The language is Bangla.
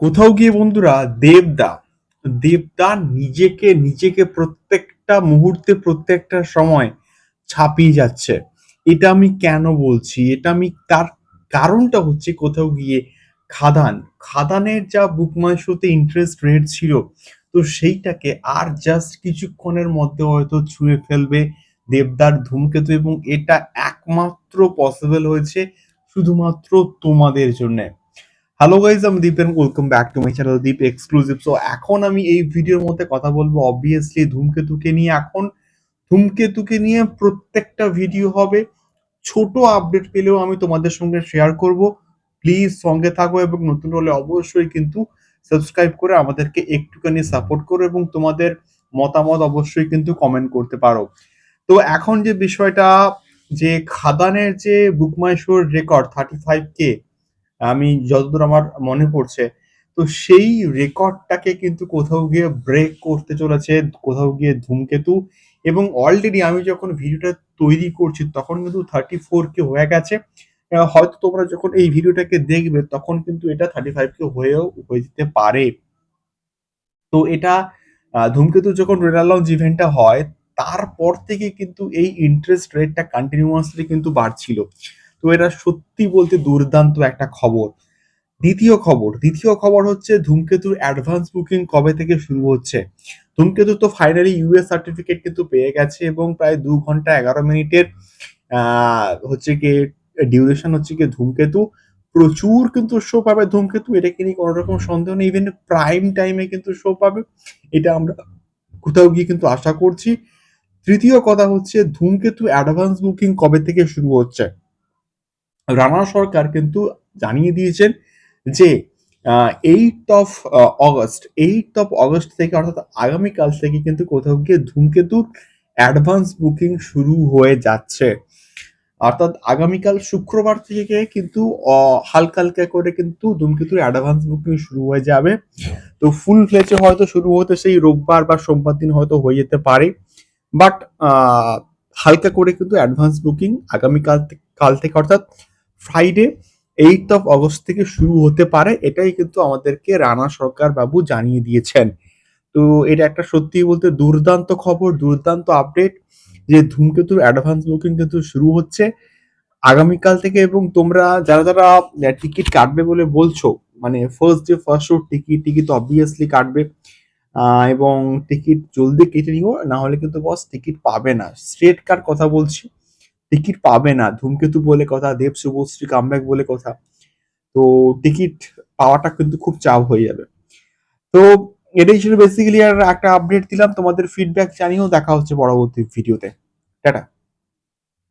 কোথাও গিয়ে বন্ধুরা দেবদা দেবদা নিজেকে নিজেকে প্রত্যেকটা মুহূর্তে, প্রত্যেকটা সময় ছাপিয়ে যাচ্ছে। এটা আমি কেন বলছি? এটা আমি তার কারণটা হচ্ছে কোথাও গিয়ে খাদান। খাদানের যা বুকমাই শোতে ইন্টারেস্ট রেট ছিল, তো সেইটাকে আর জাস্ট কিছুক্ষণের মধ্যে হয়তো ছুঁয়ে ফেলবে দেবদার ধূমকেতু এবং এটা একমাত্র পসিবল হয়েছে শুধুমাত্র তোমাদের জন্যে। হ্যালো গাইজ আমি Deep and welcome back to my channel Deep exclusive so এখন আমি এই ভিডিওর মধ্যে কথা বলব অবভিয়াসলি ধূমকেতুকে নিয়ে। এখন ধূমকেতুকে নিয়ে প্রত্যেকটা ভিডিও হবে। ছোট আপডেট পেলেও আমি তোমাদের সঙ্গে শেয়ার করব। প্লিজ সঙ্গে থাকো এবং নতুন হলে অবশ্যই কিন্তু সাবস্ক্রাইব করে আমাদেরকে একটুখানি সাপোর্ট করো এবং তোমাদের মতামত অবশ্যই কিন্তু কমেন্ট করতে পারো। তো এখন যে বিষয়টা, যে খাদানের যে বুকমাই শোর রেকর্ড থার্টি ফাইভ কে আমি যতদূর আমার মনে পড়ছে, তো সেই রেকর্ডটাকে কিন্তু কোথাও গিয়ে ব্রেক করতে চলেছে, কোথাও গিয়ে ধূমকেতু এবং অলরেডি আমি যখন ভিডিওটা তৈরি করছি, তখন কিন্তু থার্টি ফোর কে হয়ে গেছে। হয়তো তোমরা যখন এই ভিডিওটাকে দেখবে, তখন কিন্তু এটা থার্টি ফাইভ কে হয়েও, হয়ে যেতে পারে। তো এটা ধূমকেতু যখন রেনার লঞ্চ ইভেন্টটা হয়, তারপর থেকে কিন্তু এই ইন্টারেস্ট রেটটা কন্টিনিউয়াসলি কিন্তু বাড়ছিল। তো এটা সত্যি বলতে দুর্দান্ত একটা খবর। দ্বিতীয় খবর দ্বিতীয় খবর হচ্ছে ধূমকেতুর অ্যাডভান্স বুকিং কবে থেকে শুরু হচ্ছে? ধূমকেতু তো ফাইনালি ইউএস সার্টিফিকেট কিন্তু পেয়ে গেছে এবং প্রায় দু ঘণ্টা এগারো মিনিটের হচ্ছে কি ডিউরেশন হচ্ছে কি ধূমকেতু। প্রচুর কিন্তু শো পাবে ধূমকেতু এটাকে নিয়ে কোনো রকম সন্দেহ নেই ইভেন প্রাইম টাইমে কিন্তু শো পাবে। এটা আমরা কোথাও গিয়ে কিন্তু আশা করছি। তৃতীয় কথা হচ্ছে ধূমকেতু অ্যাডভান্স বুকিং কবে থেকে শুরু হচ্ছে? রানা সরকার কিন্তু জানিয়ে দিয়েছেন যে eight of August eight of August থেকে অর্থাৎ আগামীকাল থেকে কিন্তু কোথাও গিয়ে ধূমকেতুর অ্যাডভান্স বুকিং শুরু হয়ে যাচ্ছে। অর্থাৎ আগামীকাল শুক্রবার থেকে কিন্তু হালকা হালকা করে কিন্তু ধূমকেতুর অ্যাডভান্স বুকিং শুরু হয়ে যাবে। তো ফুল ফ্লেচে হয়তো শুরু হতে সেই রোববার বা সোমবার দিন হয়তো হয়ে যেতে পারে। বাট হালকা করে কিন্তু অ্যাডভান্স বুকিং আগামীকাল কাল থেকে অর্থাৎ ফ্রাইডে এইট অফ অগস্ট থেকে শুরু হতে পারে। এটাই কিন্তু আমাদেরকে রানা সরকার বাবু জানিয়ে দিয়েছেন। তো এটা একটা সত্যি বলতে দুর্দান্ত খবর, দুর্দান্ত আপডেট যে ধূমকেতুর অ্যাডভান্স বুকিং কিন্তু শুরু হচ্ছে। আগামীকাল থেকে এবং তোমরা যারা যারা টিকিট কাটবে বলে বলছো মানে first day first show ticket ticket obviously কাটবে। এবং টিকিট জলদি কেটে নিও না হলে কিন্তু বস টিকিট পাবে না। স্ট্রেট কার কথা বলছি। টিকিট পাবে না। ধূমকেতু বলে কথা, দেব শুভশ্রী কামব্যাক বলে কথা। তো টিকিট পাওয়াটা কিন্তু খুব চাপ হয়ে যাবে। তো এটাই ছিল বেসিক্যালি আর একটা আপডেট দিলাম। তোমাদের ফিডব্যাক জানিয়েও দেখা হচ্ছে পরবর্তী ভিডিওতে টাটা।